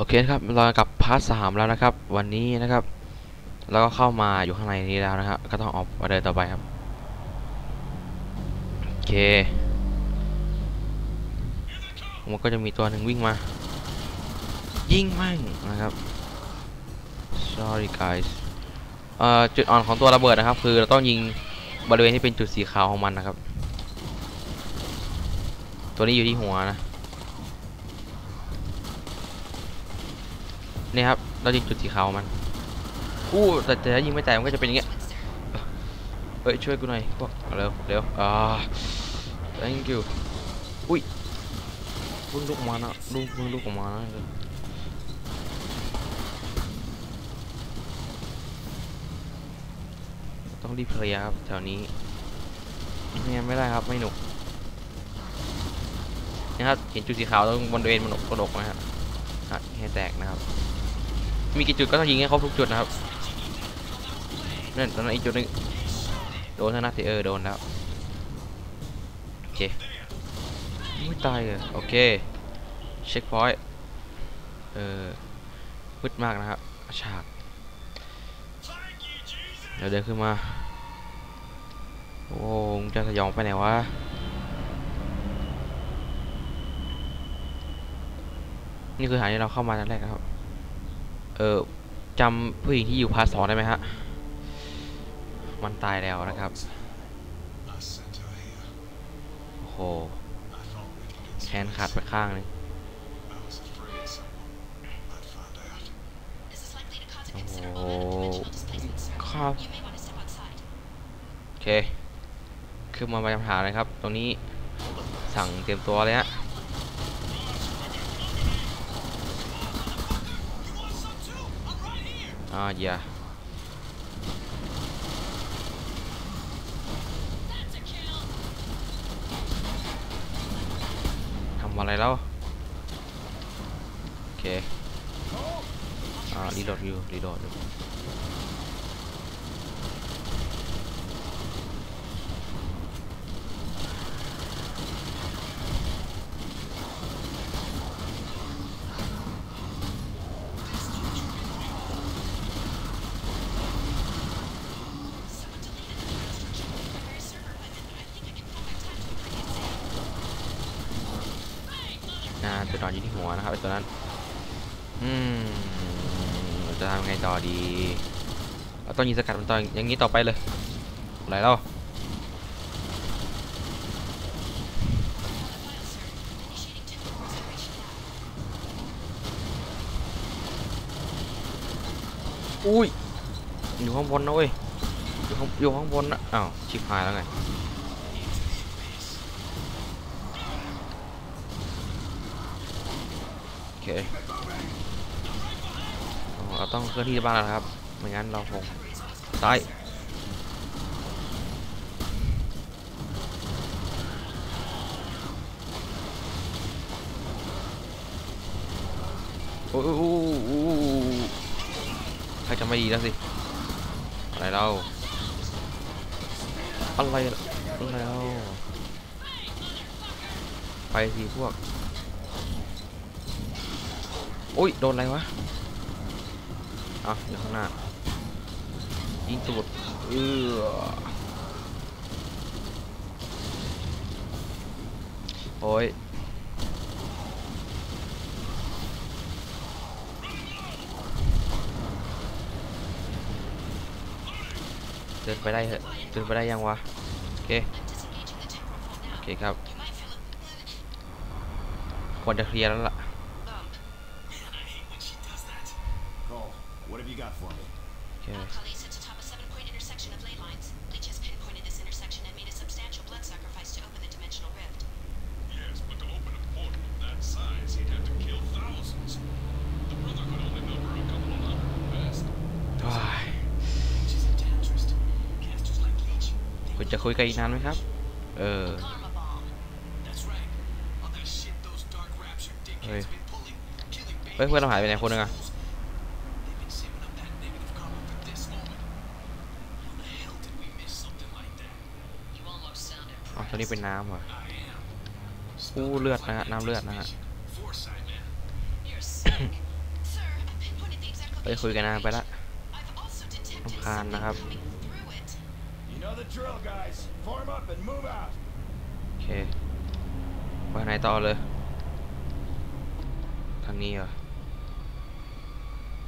โอเคครับเรากับพาร์ทสามแล้วนะครับ วันนี้นะครับแล้วก็เข้ามาอยู่ข้างในนี้แล้วนะครับก็ต้องออกมาเดินต่อไปครับโอเคมันก็จะมีตัวหนึ่งวิ่งมา ยิงแม่งนะครับ sorry guys เอ่อจุดอ่อนของตัวระเบิดนะครับ คือเราต้องยิงบริเวณที่เป็นจุดสีขาวของมันนะครับ ตัวนี้อยู่ที่หัวนะ นี่ครับ เรายิงจุดสีขาวมันอู้แต่แต่ถ้ายิงไม่แตกมันก็จะเป็นอย่างเงี้ยเฮ้ยช่วยกูหน่อยพวกเร็วเร็วอ่า thank you อุ้ยเพิ่งลุกออกมานะลุกเพิ่งลุกออกมานะต้องรีบเคลียร์ครับแถวนี้ไม่งั้นไม่ได้ครับไม่หนุกนะครับเห็นจุดสีขาวตรงบริเวณมันกระดกนะครับฮะให้แตกนะครับ มีกี่จุดก็ต้องยิงให้ครบทุกจุดนะครับนั่นตอนนั้นอีกจุดนึงโดนนัดที่เออโดนแล้วโอเคไม่ตายเลยโอเคเช็คพอยต์เออมืดมากนะครับฉากเดี๋ยวเดินขึ้นมาโอ้งจะสยองไปไหนวะนี่คือฐานที่เราเข้ามาตอนแรกนะครับ เออจำผู้หญิงที่อยู่พาร์ทสองได้ไหมฮะ มันตายแล้วนะครับโอ้โหแขนขาดไปข้างนึงโอ้โหครับโอเค คือมาประจำฐานเลครับ ตรงนี้สั่งเตรียมตัวเลยฮะ อ่าเยอะทำอะไรแล้ว โอเค อ่ารีโหลดอยู่รีโหลดอยู่ นอนอยู่ที่หัวนะครับไอตัวนั้น อืมจะทำไงต่อดี เราต้องยิงสกัดมันต่ออย่างนี้ต่อไปเลยอะไรแล้วอุ้ยอยู่ข้างบนนะเว้ยอยู่ข้างอยู่ข้างบนนะอ้าวชิบหายแล้วไง โอ เคเราต้องเคลื่อนที่บ้านแล้วครับ ไม่งั้นเราคงตายโอ้โอ้โอ้โอ้ใครจะไม่ดีแล้วสิ อะไรเรา อะไรอะไรเรา ไปสิพวก อุ้ย โดนอะไรวะอะอยู่ข้างหน้า ยิงตูดเออโอ้ยเดินไปได้เหอะเดินไปได้ยังวะ โอเค โอเคครับ ควรจะเคลียร์แล้วล่ะ got for me? โอเค Alkali sits atop a seven-point intersection of ley lines. Leech has pinpointed this intersection and made a substantial blood sacrifice to open the dimensional rift. Yes, but to open a portal of that size, he'd have to kill thousands. The Brotherhood only number a couple of hundred at best. ว้าย Leech is interested. Casters like Leech. คุณจะคุยกันอีกนานไหมครับ เออ Karma bomb. That's right. All that shit those Dark Rapture dickheads Hey. been pulling, killing เฮ้ย เพื่อนเราหายไปไหนคนหนึงอะ นี้เป็นน้ำเหรอ I am. อู้เลือดนะฮะน้ำเลือดนะฮะ Foresight, man. You're sick. เฮ้ยคุยกันนะไปละ I've also detected Không khan something นะครับ coming through it. You know the drill, guys. Form up and move out. โอเคไปไหนต่อเลย ทางนี้เหรอ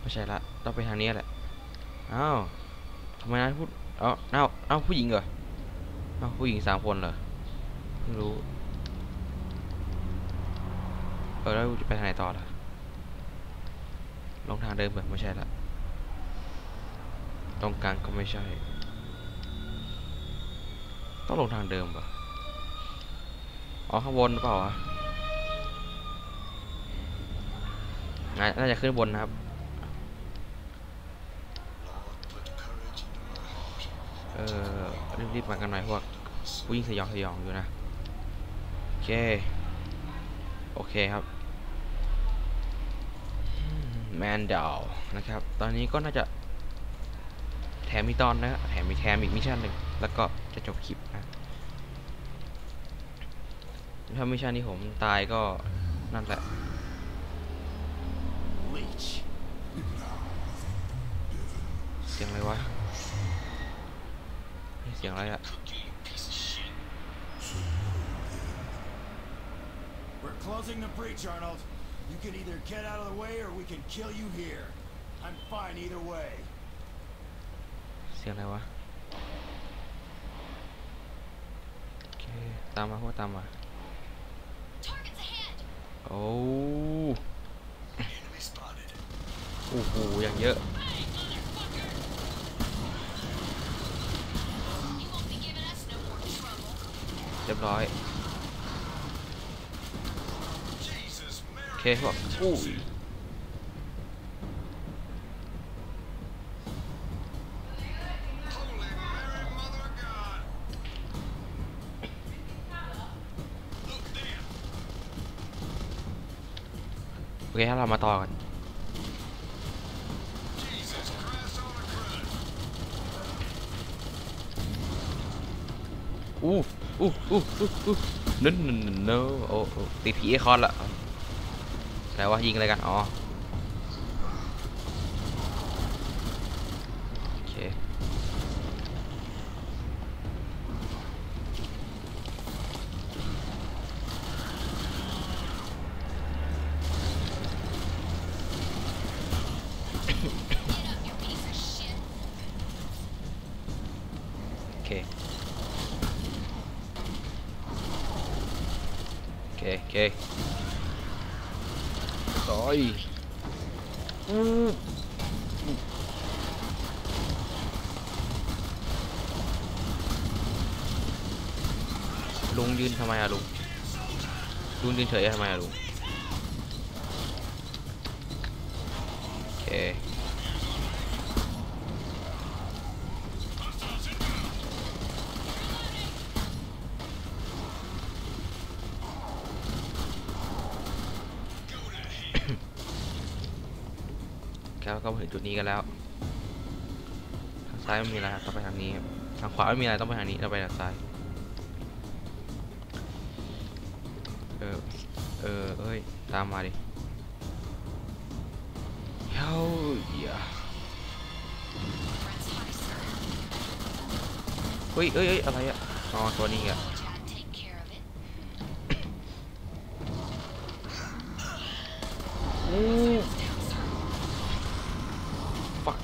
ไม่ใช่ละต้องไปทางนี้แหละ อ้าวทำไมนายพูด เอ้าเอ้าเอ้าผู้หญิงเหรอ เอ้าผู้หญิงสามคนเหรอเพิ่ง รู้เออแล้วจะไปทางไหนต่อล่ะลงทางเดิมเหรอไม่ใช่ละตรงกลางก็ไม่ใช่ ต้องลงทางเดิมปะอ๋อข้างบนหรือเปล่าวะน่าจะขึ้นบนนะครับเออรีบๆมากันหน่อยพวกผู้หญิงสยองสยองอยู่นะ เค โอเคครับแมนดาวนะครับ ตอนนี้ก็น่าจะแถมมีตอนนะแถมมีแถมอีกมิชชั่นหนึ่งแล้วก็จะจบคลิปนะถ้ามิชชั่นนี้ผมตายก็นั่นแหละเสียงอะไรวะเฮ้ยเสียงอะไรอะ closing the breach, Arnold. You can either get out of the way or we can kill you here. I'm fine either way. เสียงอะไรวะโอเคตามมาพวกตามมา Targets ahead. โอ้ Enemy spotted. โอ้โหอย่างเยอะ You won't be giving us no more trouble. เรียบร้อย Jesus, โอ Mary. เคพวกอู้ยโอเคครับเรามาต่อกันอู้อู้อู้อู้นั่นนั่นนั่นนั่นโอ้โอ้ติดผีไอคอนละ แต่ว่ายิงอะไรกัน อ๋อ โอเค โอเค โอเคโอเค ต่อยอู้ลุงยืนทำไมอะลุงลุงยืนเฉยทำไมอะลุงโอเค ครับก็มาถึงจุดนี้กันแล้วทางซ้ายไม่มีอะไรครับต้องไปทางนี้ครับทางขวาไม่มีอะไรต้องไปทางนี้เราไปทางซ้ายเออเออเอ้ยตามมาดิเฮ้ยอย่า Friends high, sir. เฮ้ยเอ้ยเอ้ยอะไรอะอ๋อตัวนี้อะ Told you I'd take care of it. อู้ Down, sir. fuck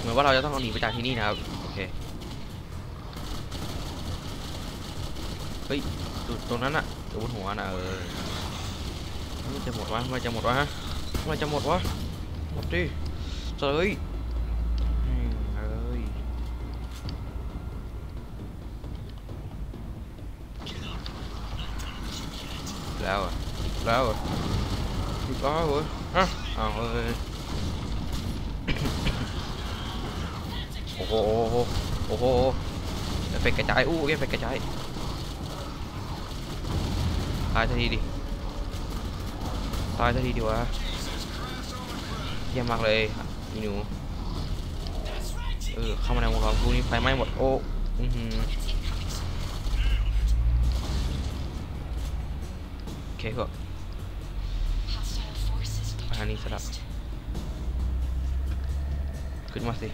เหมื อนว่าเราจะต้องหนีไปจากที่นี่นะครับ โอเค เฮ้ยดูตรงนั้นอะดูบนหัวน่ะเออมันจะหมดวะมันจะหมดวะฮะมันจะหมดวะ หมดดิเจยอืมเอ้ยแล้วอะแล้วอะอีกแล้วเหรอฮะอ้าวเอ้ย โอ้โหโอ้โหเอฟเฟกต์กระจาย อู้เอฟเฟกกระจายตายสักทีดิ ตายสักทีดีวะเยี่ยมมากเลยอีหนู เออ เข้ามาในวงล้อมกูนี่ไฟไหม้หมด โอ้อือหือเคก็ Hostile forces I need set up. neutralized. ขึ้นมาสิ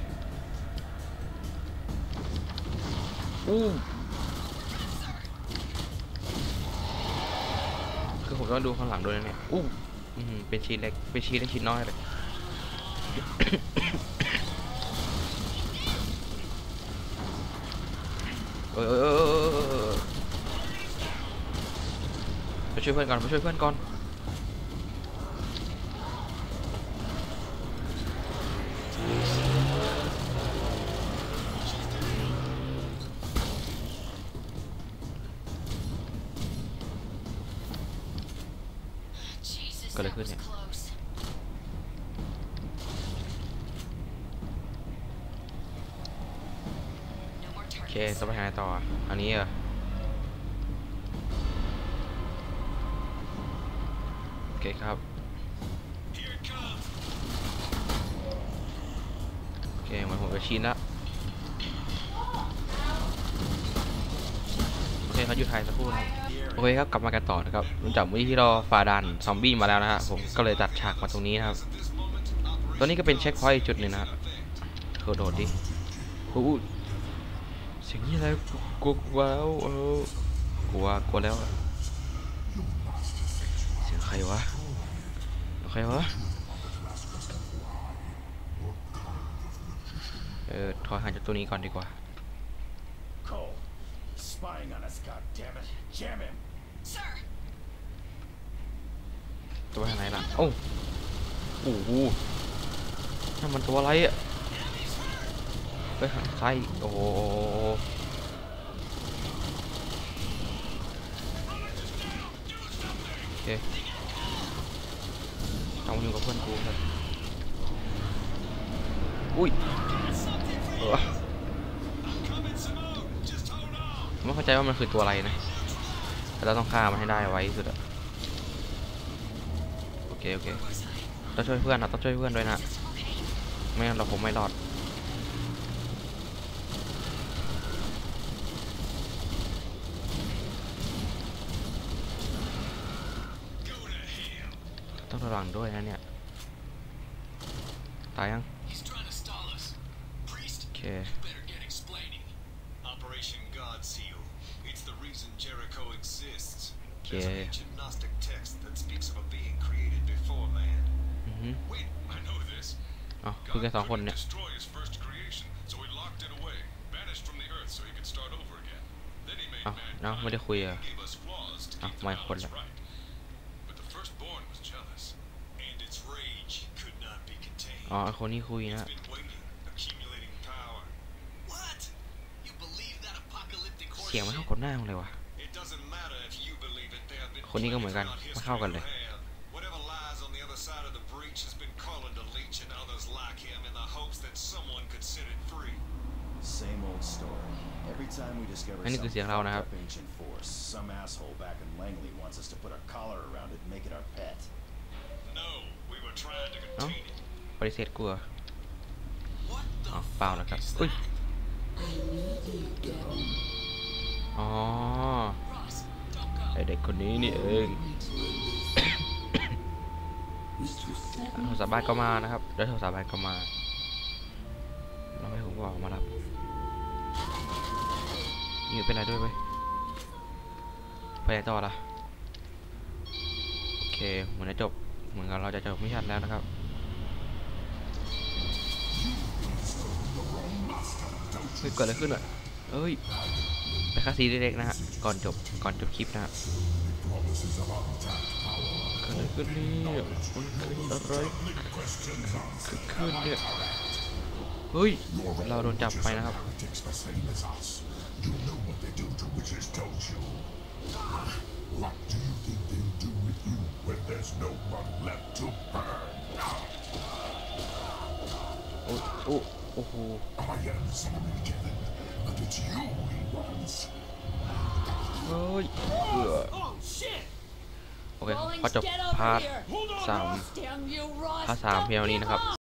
อู้คือผมต้องดูข้างหลังด้วยนะเนี่ยอู้อื้อหือเป็นชิ้นเล็กเป็นชิ้นเล็กชิ้นน้อยเลยเออเออเออเออเออไปช่วยเพื่อนก่อนไปช่วยเพื่อนก่อน กิดอะไรขึ้นเนี่ยโอเคต้องไปหาต่อ อันนี้เหรอโอเคครับโอเคมือนผมจะชินละโอเคเขาอยู่ไทยสักครู่นะครับ โอเคครับกลับมากันต่อนะครับหลังจากเมื่อที่เราฝ่าด่านซอมบี้มาแล้วนะฮะผมก็เลยตัดฉากมาตรงนี้นะครับ ตัวนี้ก็เป็นเช็คพอยต์จุดหนึ่งนะครับโดดดิโอ้เสียงนี้อะไรกลัวกลัวแล้วเออกลัวกลัวแล้วเสียงใครวะใครวะเออถอยห่างจากตัวนี้ก่อนดีกว่า Cole, spying on us, goddammit. Jam him. ตัวทางไหนล่ะโอ้โอ้โหนั่นมันตัวอะไรอะไปหันซ้ายอีกโอ้โหโอเคต้องอยู่กับเพื่อนกูครับอุ้ยเออไม่เข้าใจว่ามันคือตัวอะไรนะแต่เราต้องฆ่ามันให้ได้ไว้สุดอะ เคโอเคต้องช่วยเพื่อนนะต้องช่วยเพื่อนด้วยนะไม่งั้นเราคงไม่รอด Go to hell. ต้องระวังด้วยนะเนี่ยตายยัง He's trying to stall us. Priest, โอเค better get explaining. Operation God Seal. It's the reason Jericho exists. There's an Yeah. ancient Gnostic text that speaks of a คุยกันสองคน couldn't เนี่ย destroy his first creation, so he locked it away, banished from the earth so he could start over again. Then he made อ้าว mankind เนาะไม่ได้คุยอะ and gave us flaws to Ah, keep the my balance fault. right. But the firstborn was jealous, and its rage could not be contained. อ๋อไอ้คนนี้คุยนะ It's been waiting, accumulating power. What? You believe that apocalyptic เสียงมันเข้า horseshit? กับหน้ามึงเลยว่ะ It doesn't matter if you believe it. There have been คนนี้ก็เหมือนกัน plenty ไม่ throughout เข้ากันเลย Same old story. Every time we discover อันนี้ some คือเสียงเรานะครับ fucked up ancient force, some asshole back in Langley wants us to put a collar around it and make it our pet. No, we were trying to No? contain it. ปฏิเสธกูเหรอ What the อ๋อเปล่านะครับ fuck อุ้ย is that? อ๋อ Ross, don't go. ไอเด็กคนนี้นี่เองโทรศัพท์บ้านก็มานะครับแล้วโทรศัพท์บ้านก็มา เรามบอกมารับนี่เป็นไรด้วยไหมไปไหนต่อละโอเคเหมือนจะจบ เหมือนกับเราจะจบมิชชั่นแล้วนะครับเฮ้ยเกิดอะไรขึ้นอะเอ้ยไปคาซีเล็กๆนะฮะ ก่อนจบ ก่อนจบคลิปนะฮะเกิดอะไรขึ้นนี่มันเกิดอะไรขึ้นเนี่ย เฮ้ย เราโดนจับไปนะครับ Heretics the same as us. You know what they do to witches, don't you? What do you think they'll do with you when there's no one left to burn? โอ้โอ้โอ้โห I am sorry, Kevin, but it's you he wants. เฮ้ยเอือ Oh shit! โอเค Rawlings, พอจบ get over พาร์ท here. สาม Damn you, Ross! พาร์ทสามเพียงเท่านี้นะครับ